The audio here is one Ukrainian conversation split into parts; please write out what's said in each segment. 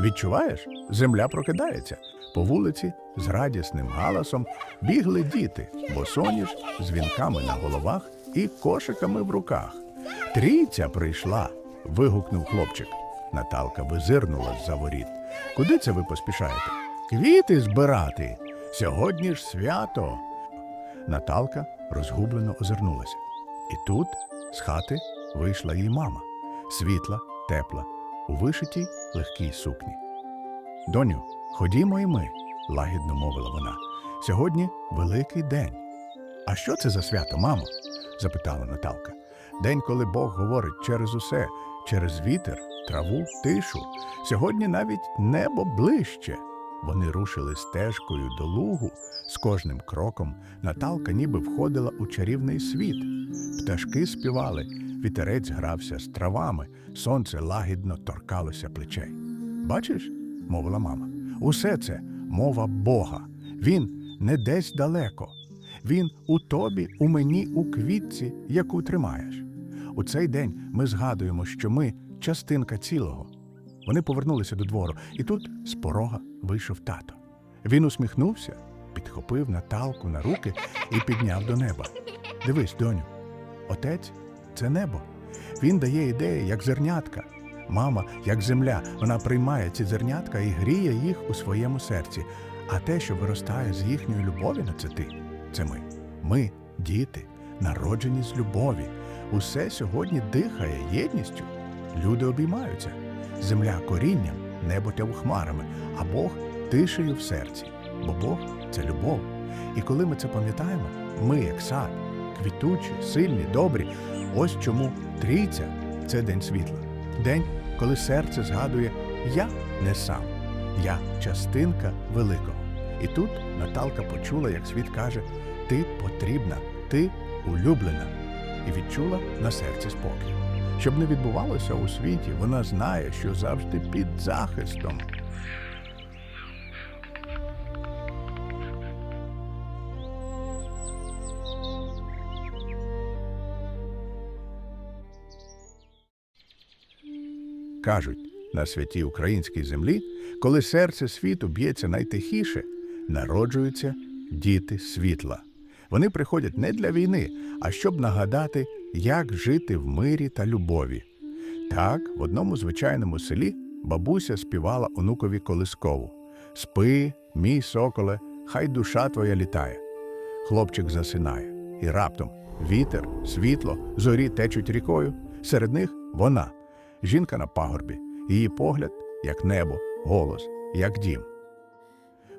Відчуваєш? Земля прокидається. По вулиці з радісним галасом бігли діти, босоніж з вінками на головах і кошиками в руках. Трійця прийшла. вигукнув хлопчик. Наталка визирнула з-за воріт. Куди це ви поспішаєте? Квіти збирати. Сьогодні ж свято. Наталка розгублено озирнулася. І тут з хати вийшла її мама, світла, тепла, у вишитій легкій сукні. Доню, ходімо і ми, лагідно мовила вона. Сьогодні великий день. А що це за свято, мамо? запитала Наталка. День, коли Бог говорить через усе, через вітер, траву, тишу. Сьогодні навіть небо ближче. Вони рушили стежкою до лугу. З кожним кроком Наталка ніби входила у чарівний світ. Пташки співали, вітерець грався з травами, сонце лагідно торкалося плечей. Бачиш, мовила мама, усе це мова Бога. Він не десь далеко. Він у тобі, у мені, у квітці, яку тримаєш. У цей день ми згадуємо, що ми частинка цілого. Вони повернулися до двору, і тут з порога вийшов тато. Він усміхнувся, підхопив Наталку на руки і підняв до неба. Дивись, доню, отець це небо. Він дає ідеї, як зернятка. Мама, як земля, вона приймає ці зернятка і гріє їх у своєму серці. А те, що виростає з їхньої любові на це ти, це ми. Ми, діти, народжені з любові. Усе сьогодні дихає єдністю. Люди обіймаються. Земля корінням, небо тяв хмарами, а Бог тишею в серці. Бо Бог це любов. І коли ми це пам'ятаємо, ми, як сад, квітучі, сильні, добрі. Ось чому трійця це день світла. День, коли серце згадує Я не сам, я частинка великого. І тут Наталка почула, як світ каже: Ти потрібна, ти улюблена, і відчула на серці спокій. Щоб не відбувалося у світі, вона знає, що завжди під захистом. Кажуть, на святій українській землі, коли серце світу б'ється найтихіше, народжуються діти світла. Вони приходять не для війни, а щоб нагадати, як жити в мирі та любові. Так, в одному звичайному селі бабуся співала онукові колискову Спи, мій соколе, хай душа твоя літає. Хлопчик засинає, і раптом вітер, світло, зорі течуть рікою. Серед них вона, жінка на пагорбі, її погляд, як небо, голос, як дім.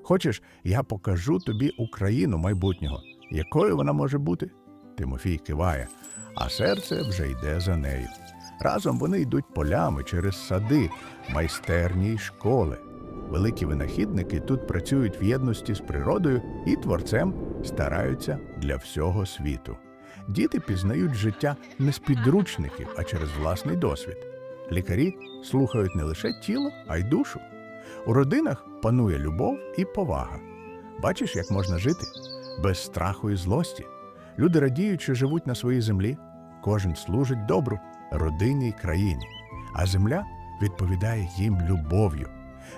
Хочеш, я покажу тобі Україну майбутнього, якою вона може бути? Тимофій киває, а серце вже йде за нею. Разом вони йдуть полями через сади, майстерні й школи. Великі винахідники тут працюють в єдності з природою і творцем стараються для всього світу. Діти пізнають життя не з підручників, а через власний досвід. Лікарі слухають не лише тіло, а й душу. У родинах панує любов і повага. Бачиш, як можна жити без страху і злості. Люди радіють, що живуть на своїй землі. Кожен служить добру родині й країні, а земля відповідає їм любов'ю.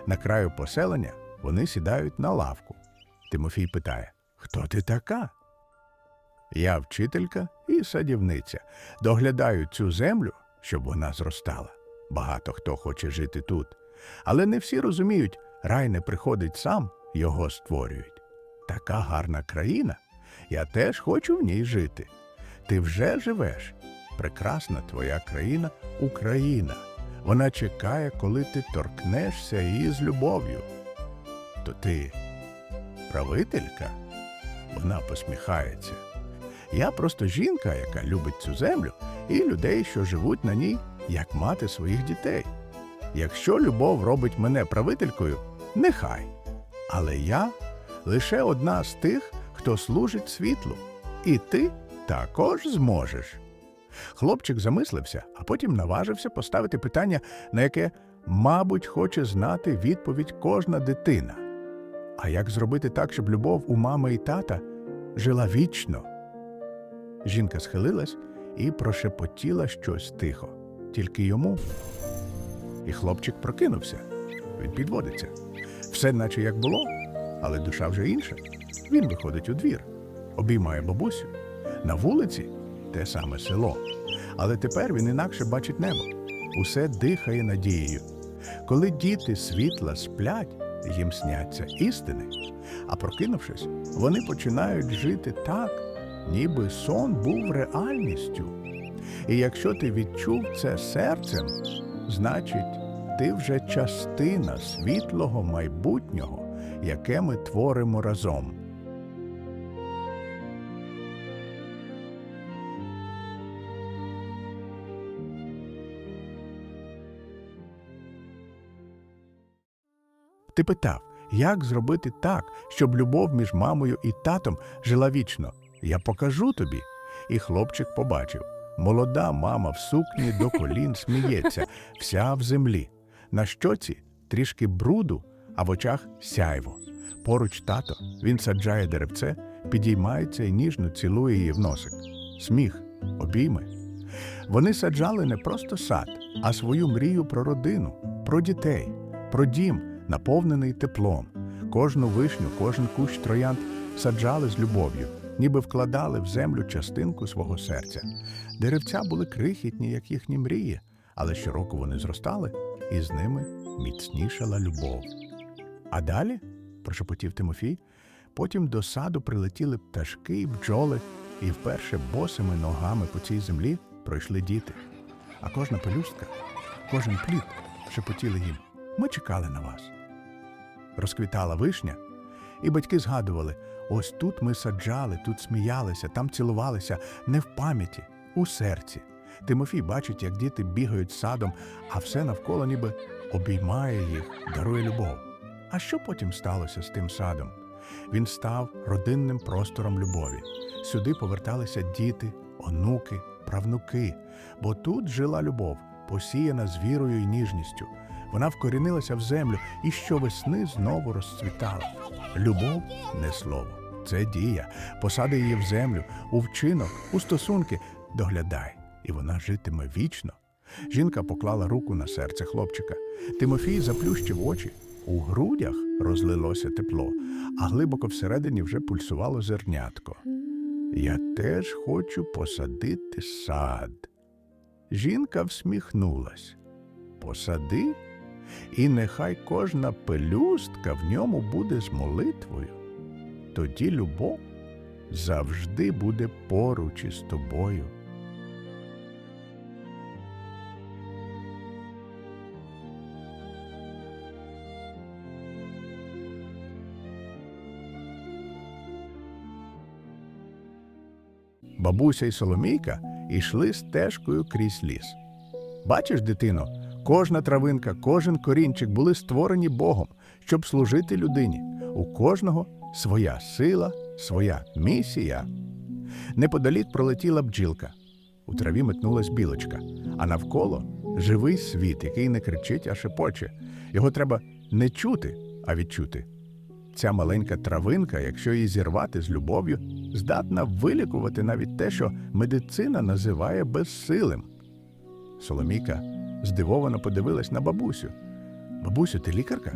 На краю поселення вони сідають на лавку. Тимофій питає: Хто ти така? Я вчителька і садівниця. Доглядаю цю землю, щоб вона зростала. Багато хто хоче жити тут. Але не всі розуміють, рай не приходить сам, його створюють. Така гарна країна. Я теж хочу в ній жити. Ти вже живеш. Прекрасна твоя країна Україна. Вона чекає, коли ти торкнешся її з любов'ю. То ти правителька? Вона посміхається. Я просто жінка, яка любить цю землю, і людей, що живуть на ній, як мати своїх дітей. Якщо любов робить мене правителькою, нехай. Але я лише одна з тих, хто служить світлу, і ти також зможеш. Хлопчик замислився, а потім наважився поставити питання, на яке, мабуть, хоче знати відповідь кожна дитина. А як зробити так, щоб любов у мами і тата жила вічно? Жінка схилилась і прошепотіла щось тихо, тільки йому. І хлопчик прокинувся. він підводиться. Все наче як було, але душа вже інша. Він виходить у двір, обіймає бабусю. На вулиці те саме село. Але тепер він інакше бачить небо. Усе дихає надією. Коли діти світла сплять, їм сняться істини. А прокинувшись, вони починають жити так, ніби сон був реальністю. І якщо ти відчув це серцем, значить, ти вже частина світлого майбутнього, яке ми творимо разом. Ти питав, як зробити так, щоб любов між мамою і татом жила вічно? Я покажу тобі. І хлопчик побачив. Молода мама в сукні до колін сміється, вся в землі. На щоці трішки бруду, а в очах сяйво. Поруч тато, він саджає деревце, підіймається і ніжно цілує її в носик. Сміх, обійми. Вони саджали не просто сад, а свою мрію про родину, про дітей, про дім, наповнений теплом. Кожну вишню, кожен кущ троянд саджали з любов'ю, ніби вкладали в землю частинку свого серця. Деревця були крихітні, як їхні мрії, але щороку вони зростали, і з ними міцнішала любов. А далі, прошепотів Тимофій, потім до саду прилетіли пташки й бджоли, і вперше босими ногами по цій землі пройшли діти. А кожна пелюстка, кожен плід шепотіли їм Ми чекали на вас. Розквітала вишня, і батьки згадували ось тут ми саджали, тут сміялися, там цілувалися, не в пам'яті, у серці. Тимофій бачить, як діти бігають садом, а все навколо ніби обіймає їх, дарує любов. А що потім сталося з тим садом? Він став родинним простором любові. Сюди поверталися діти, онуки, правнуки, бо тут жила любов, посіяна з вірою і ніжністю. Вона вкорінилася в землю і щовесни знову розцвітала. Любов не слово, це дія. Посади її в землю, у вчинок, у стосунки. Доглядай, і вона житиме вічно. Жінка поклала руку на серце хлопчика. Тимофій заплющив очі. У грудях розлилося тепло, а глибоко всередині вже пульсувало зернятко. Я теж хочу посадити сад. Жінка всміхнулась. Посади, і нехай кожна пелюстка в ньому буде з молитвою. Тоді любов завжди буде поруч із тобою. Бабуся і Соломійка йшли стежкою крізь ліс. Бачиш, дитино, кожна травинка, кожен корінчик були створені Богом, щоб служити людині. У кожного своя сила, своя місія. Неподалік пролетіла бджілка. У траві метнулась білочка, а навколо живий світ, який не кричить, а шепоче. Його треба не чути, а відчути. Ця маленька травинка, якщо її зірвати з любов'ю, здатна вилікувати навіть те, що медицина називає безсилим. Соломійка здивовано подивилась на бабусю. Бабусю, ти лікарка?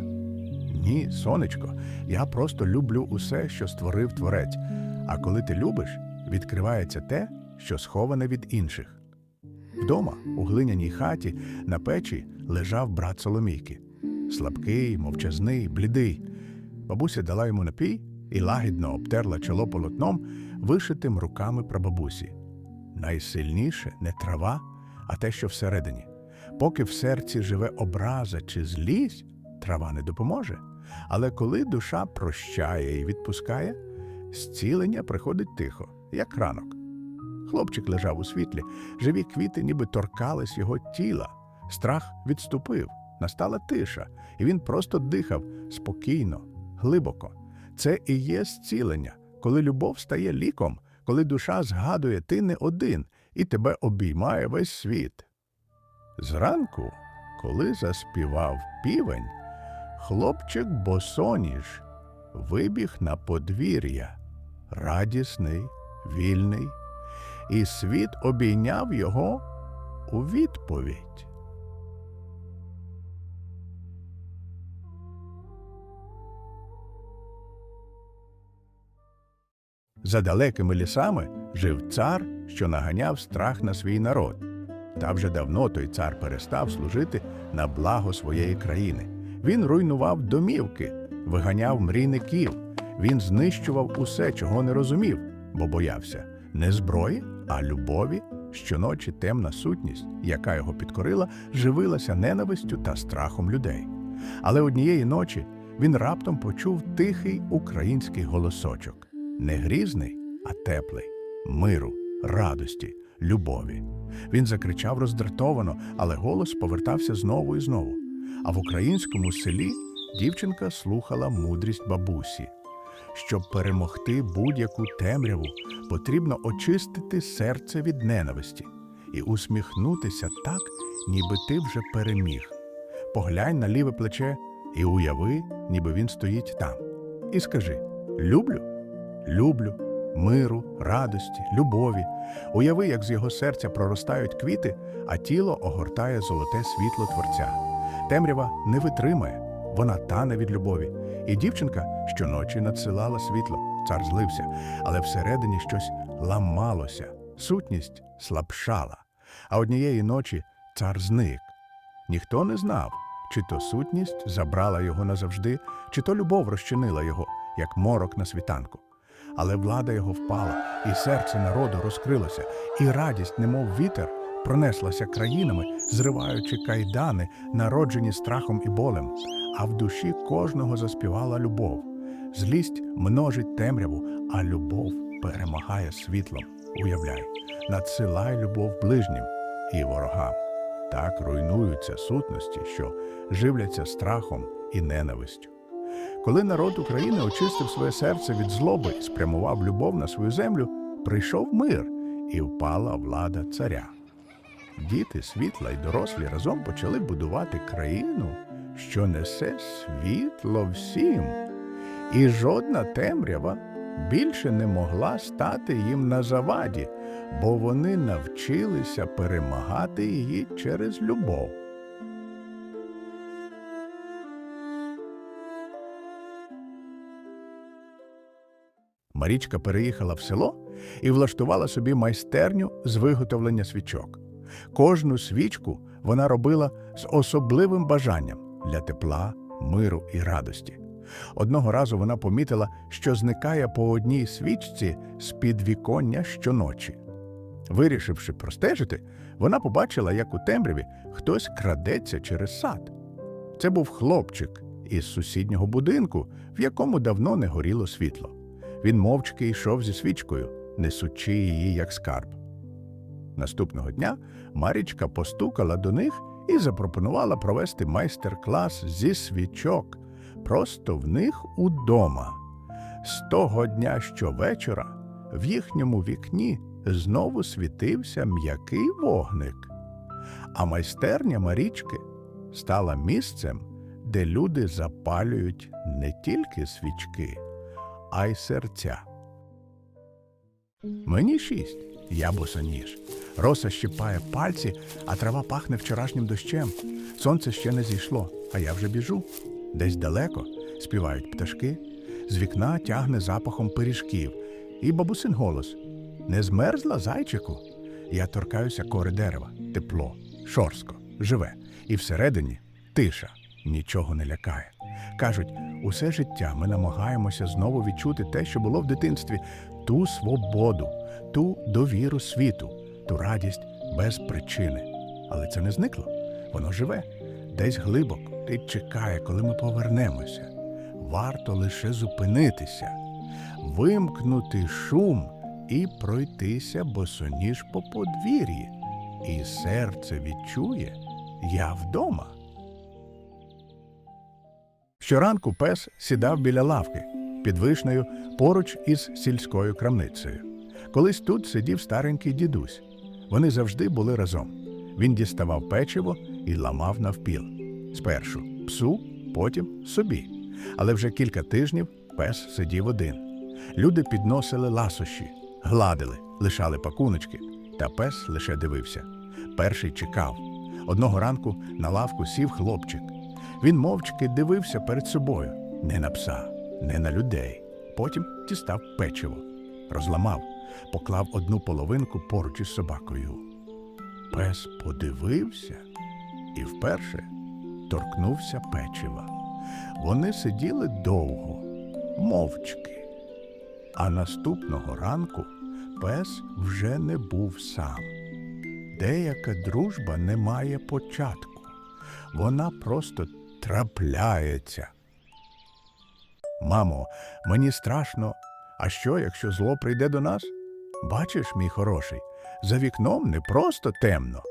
Ні, сонечко, я просто люблю усе, що створив творець. А коли ти любиш, відкривається те, що сховане від інших. Вдома, у глиняній хаті, на печі лежав брат Соломійки. Слабкий, мовчазний, блідий. Бабуся дала йому напій і лагідно обтерла чоло полотном, вишитим руками прабабусі. Найсильніше не трава, а те, що всередині. Поки в серці живе образа чи злість, трава не допоможе. Але коли душа прощає і відпускає, зцілення приходить тихо, як ранок. Хлопчик лежав у світлі, живі квіти ніби торкались його тіла. Страх відступив, настала тиша, і він просто дихав спокійно, глибоко. Це і є зцілення, коли любов стає ліком, коли душа згадує ти не один і тебе обіймає весь світ. Зранку, коли заспівав півень, хлопчик босоніж вибіг на подвір'я, радісний, вільний, і світ обійняв його у відповідь. За далекими лісами жив цар, що наганяв страх на свій народ. Та вже давно той цар перестав служити на благо своєї країни. Він руйнував домівки, виганяв мрійників. Він знищував усе, чого не розумів, бо боявся не зброї, а любові. Щоночі темна сутність, яка його підкорила, живилася ненавистю та страхом людей. Але однієї ночі він раптом почув тихий український голосочок не грізний, а теплий, миру, радості, любові. Він закричав роздратовано, але голос повертався знову і знову. А в українському селі дівчинка слухала мудрість бабусі. Щоб перемогти будь-яку темряву, потрібно очистити серце від ненависті і усміхнутися так, ніби ти вже переміг. Поглянь на ліве плече і уяви, ніби він стоїть там. І скажи: люблю, люблю, миру, радості, любові. Уяви, як з його серця проростають квіти, а тіло огортає золоте світло Творця. Темрява не витримає, вона тане від любові. І дівчинка щоночі надсилала світло, цар злився, але всередині щось ламалося, сутність слабшала. А однієї ночі цар зник. Ніхто не знав, чи то сутність забрала його назавжди, чи то любов розчинила його, як морок на світанку. Але влада його впала, і серце народу розкрилося, і радість, немов вітер, пронеслася країнами, зриваючи кайдани, народжені страхом і болем, а в душі кожного заспівала любов. Злість множить темряву, а любов перемагає світлом. Уявляй, надсилай любов ближнім і ворогам. Так руйнуються сутності, що живляться страхом і ненавистю. Коли народ України очистив своє серце від злоби і спрямував любов на свою землю, прийшов мир і впала влада царя. Діти, світла й дорослі разом почали будувати країну, що несе світло всім, і жодна темрява більше не могла стати їм на заваді, бо вони навчилися перемагати її через любов. Марічка переїхала в село і влаштувала собі майстерню з виготовлення свічок. Кожну свічку вона робила з особливим бажанням для тепла, миру і радості. Одного разу вона помітила, що зникає по одній свічці з під віконня щоночі. Вирішивши простежити, вона побачила, як у темряві хтось крадеться через сад. Це був хлопчик із сусіднього будинку, в якому давно не горіло світло. Він мовчки йшов зі свічкою, несучи її як скарб. Наступного дня Марічка постукала до них і запропонувала провести майстер-клас зі свічок просто в них удома. З того дня щовечора в їхньому вікні знову світився м'який вогник, а майстерня Марічки стала місцем, де люди запалюють не тільки свічки, а й серця. Мені шість, я босоніж. Роса щипає пальці, а трава пахне вчорашнім дощем. Сонце ще не зійшло, а я вже біжу. Десь далеко співають пташки, з вікна тягне запахом пиріжків, і бабусин голос Не змерзла, зайчику? Я торкаюся кори дерева, тепло, шорстко, живе, і всередині тиша, нічого не лякає. Кажуть, усе життя ми намагаємося знову відчути те, що було в дитинстві, ту свободу, ту довіру світу, ту радість без причини. Але це не зникло, воно живе, десь глибоко, і чекає, коли ми повернемося. Варто лише зупинитися, вимкнути шум і пройтися босоніж по подвір'ї. І серце відчує я вдома. Щоранку пес сідав біля лавки під вишнею поруч із сільською крамницею. Колись тут сидів старенький дідусь. Вони завжди були разом. Він діставав печиво і ламав навпіл. Спершу псу, потім собі. Але вже кілька тижнів пес сидів один. Люди підносили ласощі, гладили, лишали пакуночки, та пес лише дивився. Перший чекав. Одного ранку на лавку сів хлопчик. Він мовчки дивився перед собою не на пса, не на людей. Потім дістав печиво. розламав, поклав одну половинку поруч із собакою. Пес подивився і вперше торкнувся печива. Вони сиділи довго, мовчки. А наступного ранку пес вже не був сам. Деяка дружба не має початку. Вона просто трапляється. Мамо, мені страшно. А що, якщо зло прийде до нас? Бачиш, мій хороший, за вікном не просто темно.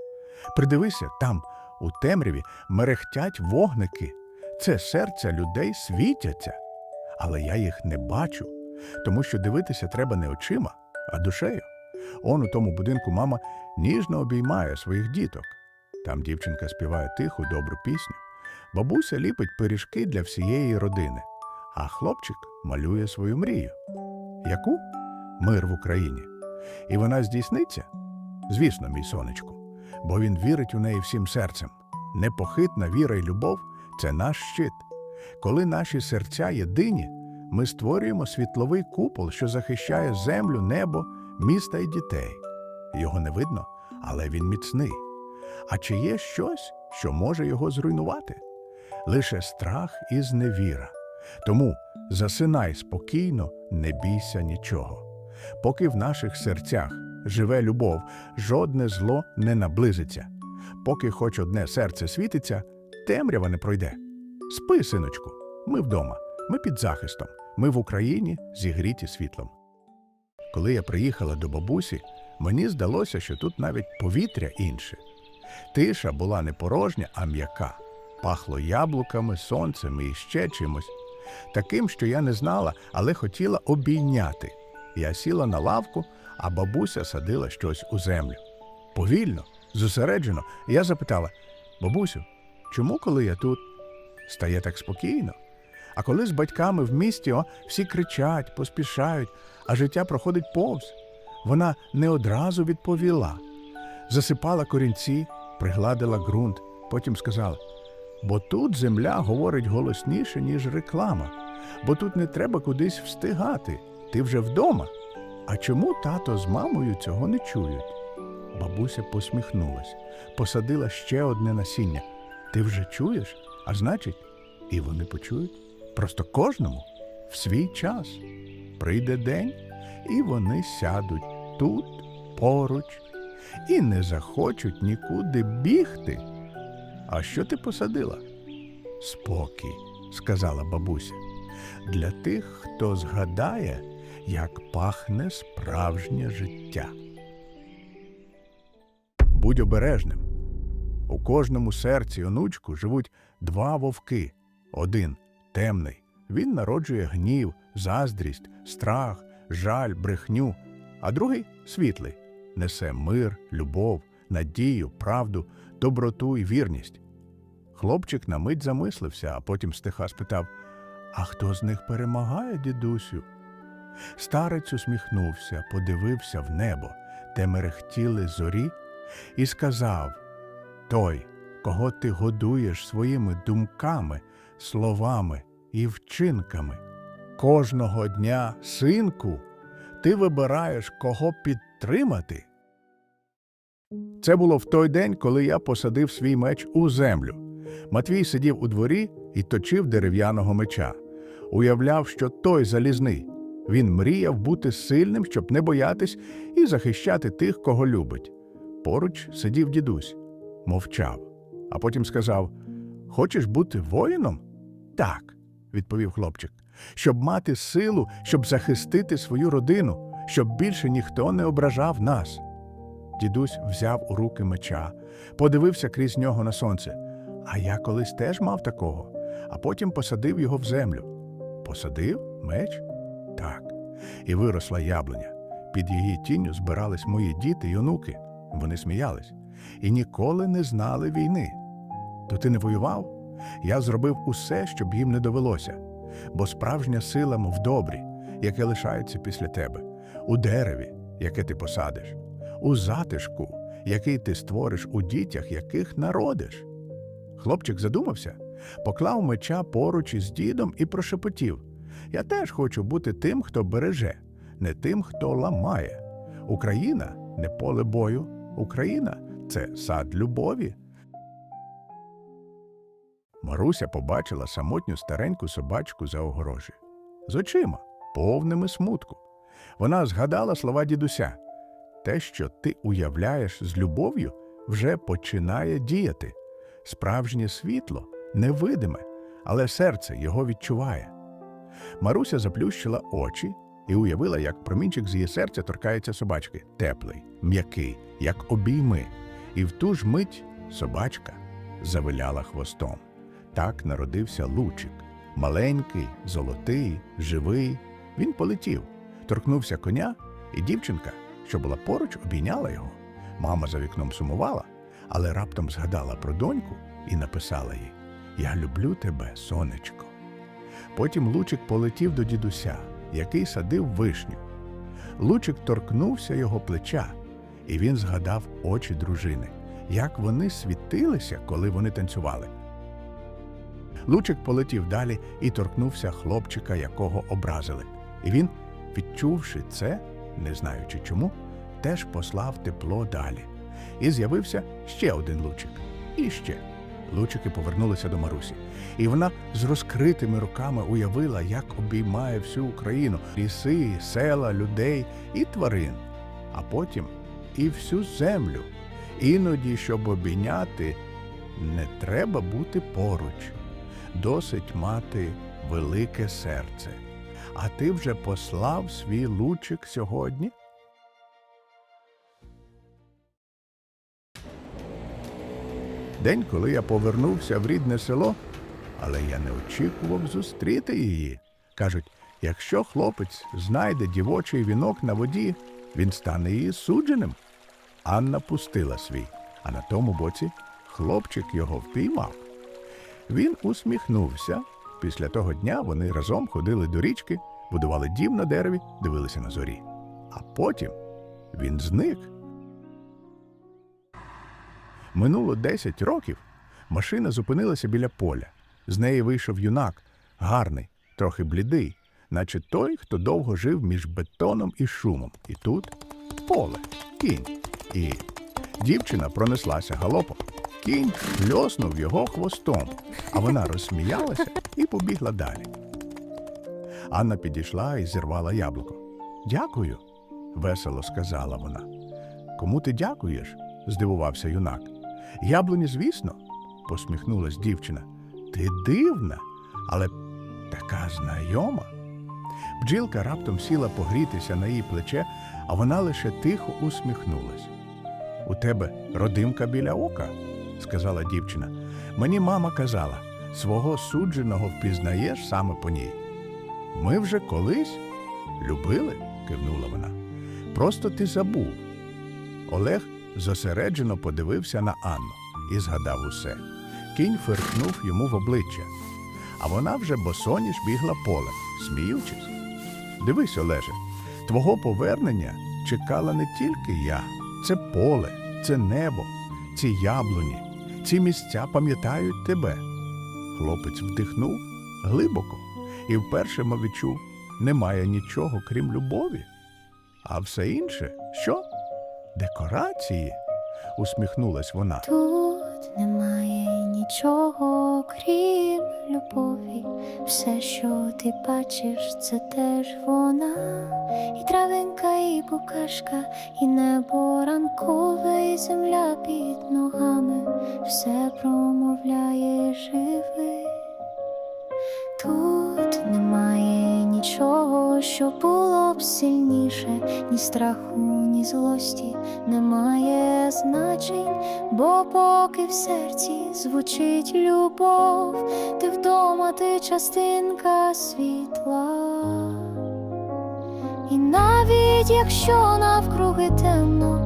Придивися, там, у темряві, мерехтять вогники. Це серця людей світяться. Але я їх не бачу, тому що дивитися треба не очима, а душею. Он у тому будинку мама ніжно обіймає своїх діток. Там дівчинка співає тиху, добру пісню. Бабуся ліпить пиріжки для всієї родини, а хлопчик малює свою мрію. Яку? Мир в Україні. І вона здійсниться? Звісно, мій сонечку, бо він вірить у неї всім серцем. Непохитна віра і любов це наш щит. Коли наші серця єдині, ми створюємо світловий купол, що захищає землю, небо, міста і дітей. Його не видно, але він міцний. А чи є щось, що може його зруйнувати? Лише страх і зневіра. Тому засинай спокійно, не бійся нічого. Поки в наших серцях живе любов, жодне зло не наблизиться. Поки хоч одне серце світиться, темрява не пройде. Спи, синочку, ми вдома, ми під захистом, ми в Україні зігріті світлом. Коли я приїхала до бабусі, мені здалося, що тут навіть повітря інше. Тиша була не порожня, а м'яка. Пахло яблуками, сонцем і ще чимось. Таким, що я не знала, але хотіла обійняти. Я сіла на лавку, а бабуся садила щось у землю. Повільно, зосереджено, я запитала: бабусю, чому, коли я тут, стає так спокійно? А коли з батьками в місті о, всі кричать, поспішають, а життя проходить повз. Вона не одразу відповіла. Засипала корінці, пригладила ґрунт, потім сказала: бо тут земля говорить голосніше, ніж реклама, бо тут не треба кудись встигати. Ти вже вдома. А чому тато з мамою цього не чують? Бабуся посміхнулась, посадила ще одне насіння. Ти вже чуєш? А значить, і вони почують. Просто кожному в свій час. Прийде день, і вони сядуть тут, поруч, і не захочуть нікуди бігти. А що ти посадила? Спокій, сказала бабуся, для тих, хто згадає, як пахне справжнє життя. Будь обережним. У кожному серці онучку живуть два вовки. Один темний. Він народжує гнів, заздрість, страх, жаль, брехню, а другий світлий несе мир, любов, надію, правду, доброту і вірність. Хлопчик на мить замислився, а потім стиха спитав: А хто з них перемагає, дідусю? Старець усміхнувся, подивився в небо, де мерехтіли зорі, і сказав: Той, кого ти годуєш своїми думками, словами і вчинками. Кожного дня, синку, ти вибираєш, кого підтримати. Це було в той день, коли я посадив свій меч у землю. Матвій сидів у дворі і точив дерев'яного меча. Уявляв, що той залізний. Він мріяв бути сильним, щоб не боятись і захищати тих, кого любить. Поруч сидів дідусь, мовчав, а потім сказав: Хочеш бути воїном? Так, відповів хлопчик, щоб мати силу, щоб захистити свою родину, щоб більше ніхто не ображав нас. Дідусь взяв у руки меча, подивився крізь нього на сонце. А я колись теж мав такого, а потім посадив його в землю. Посадив меч? Так. І виросла яблуня. Під її тінню збирались мої діти й онуки. Вони сміялись і ніколи не знали війни. То ти не воював? Я зробив усе, щоб їм не довелося, бо справжня сила в добрі, яке лишається після тебе, у дереві, яке ти посадиш, у затишку, який ти створиш у дітях, яких народиш. Хлопчик задумався, поклав меча поруч із дідом і прошепотів: Я теж хочу бути тим, хто береже, не тим, хто ламає. Україна не поле бою. Україна це сад любові. Маруся побачила самотню стареньку собачку за огорожі. З очима, повними смутку. Вона згадала слова дідуся. Те, що ти уявляєш з любов'ю, вже починає діяти. Справжнє світло невидиме, але серце його відчуває. Маруся заплющила очі і уявила, як промінчик з її серця торкається собачки, теплий, м'який, як обійми. І в ту ж мить собачка завиляла хвостом. Так народився лучик. Маленький, золотий, живий. Він полетів, торкнувся коня, і дівчинка, що була поруч, обійняла його. Мама за вікном сумувала, але раптом згадала про доньку і написала їй: Я люблю тебе, сонечко. Потім Лучик полетів до дідуся, який садив вишню. Лучик торкнувся його плеча, і він згадав очі дружини, як вони світилися, коли вони танцювали. Лучик полетів далі і торкнувся хлопчика, якого образили. І він, відчувши це, не знаючи чому, теж послав тепло далі. І з'явився ще один лучик. І ще. Лучики повернулися до Марусі, і вона з розкритими руками уявила, як обіймає всю Україну, ліси, села, людей і тварин, а потім і всю землю. Іноді, щоб обійняти, не треба бути поруч. Досить мати велике серце. А ти вже послав свій лучик сьогодні? День, коли я повернувся в рідне село, але я не очікував зустріти її. Кажуть, якщо хлопець знайде дівочий вінок на воді, він стане її судженим. Анна пустила свій, а на тому боці хлопчик його впіймав. Він усміхнувся. Після того дня вони разом ходили до річки, будували дім на дереві, дивилися на зорі. А потім він зник. Минуло 10 років. Машина зупинилася біля поля. З неї вийшов юнак, гарний, трохи блідий, наче той, хто довго жив між бетоном і шумом. І тут поле, кінь. І дівчина пронеслася галопом. Кінь льоснув його хвостом, а вона розсміялася і побігла далі. Анна підійшла і зірвала яблуко. Дякую, весело сказала вона. Кому ти дякуєш? здивувався юнак. Яблуні, звісно, посміхнулась дівчина. Ти дивна, але така знайома. Бджілка раптом сіла погрітися на її плече, а вона лише тихо усміхнулась. У тебе родимка біля ока, сказала дівчина. Мені мама казала, свого судженого впізнаєш саме по ній. Ми вже колись любили, кивнула вона. Просто ти забув. Олег зосереджено подивився на Анну і згадав усе. Кінь фиркнув йому в обличчя, а вона вже босоніж бігла полем, сміючись. Дивись, Олеже, твого повернення чекала не тільки я, це поле, це небо, ці яблуні, ці місця пам'ятають тебе. Хлопець вдихнув глибоко і вперше мов відчув, немає нічого, крім любові. А все інше що? Декорації? усміхнулась вона. Немає нічого, крім любові. Все, що ти бачиш, це теж вона. І травинка, і букашка, і небо ранкове, і земля під ногами. Все промовляє живи. Тут немає нічого, що було б сильніше, ні страху, ні злості, немає значень, бо поки в серці звучить любов, ти вдома, ти частинка світла. І навіть якщо навкруги темно,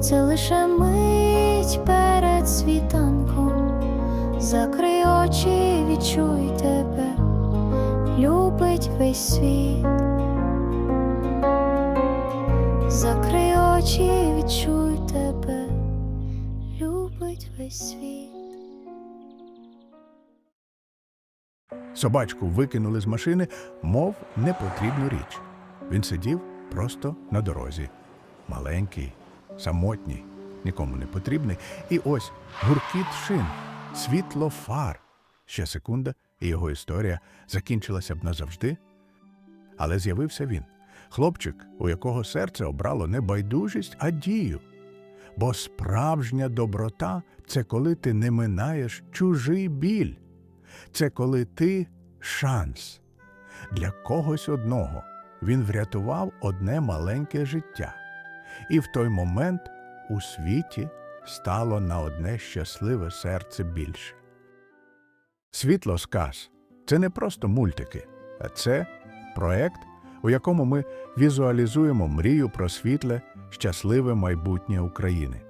це лише мить перед світанком. Закрий очі, відчуй тебе, любить весь світ. Очі, відчуй тебе, любить весь світ. Собачку викинули з машини, мов непотрібну річ. Він сидів просто на дорозі. Маленький, самотній, нікому не потрібний. І ось гуркіт шин, світло фар. Ще секунда, і його історія закінчилася б назавжди. Але з'явився він, хлопчик, у якого серце обрало не байдужість, а дію. Бо справжня доброта це коли ти не минаєш чужий біль. Це коли ти шанс. Для когось одного він врятував одне маленьке життя. І в той момент у світі стало на одне щасливе серце більше. Світло сказ це не просто мультики, а це проект, у якому ми візуалізуємо мрію про світле, щасливе майбутнє України.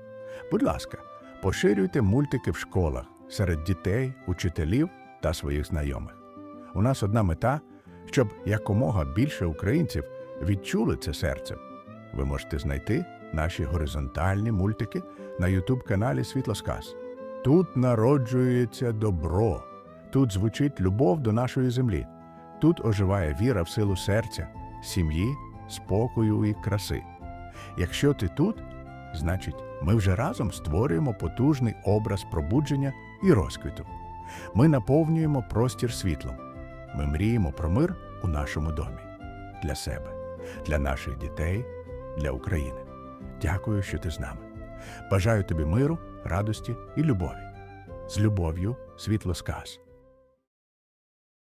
Будь ласка, поширюйте мультики в школах серед дітей, учителів та своїх знайомих. У нас одна мета, щоб якомога більше українців відчули це серцем. Ви можете знайти наші горизонтальні мультики на Ютуб-каналі Світлосказ. Тут народжується добро, тут звучить любов до нашої землі, тут оживає віра в силу серця, сім'ї, спокою і краси. Якщо ти тут, значить, ми вже разом створюємо потужний образ пробудження і розквіту. Ми наповнюємо простір світлом. Ми мріємо про мир у нашому домі для себе, для наших дітей, для України. Дякую, що ти з нами. Бажаю тобі миру, радості і любові. З любов'ю, світло сказ.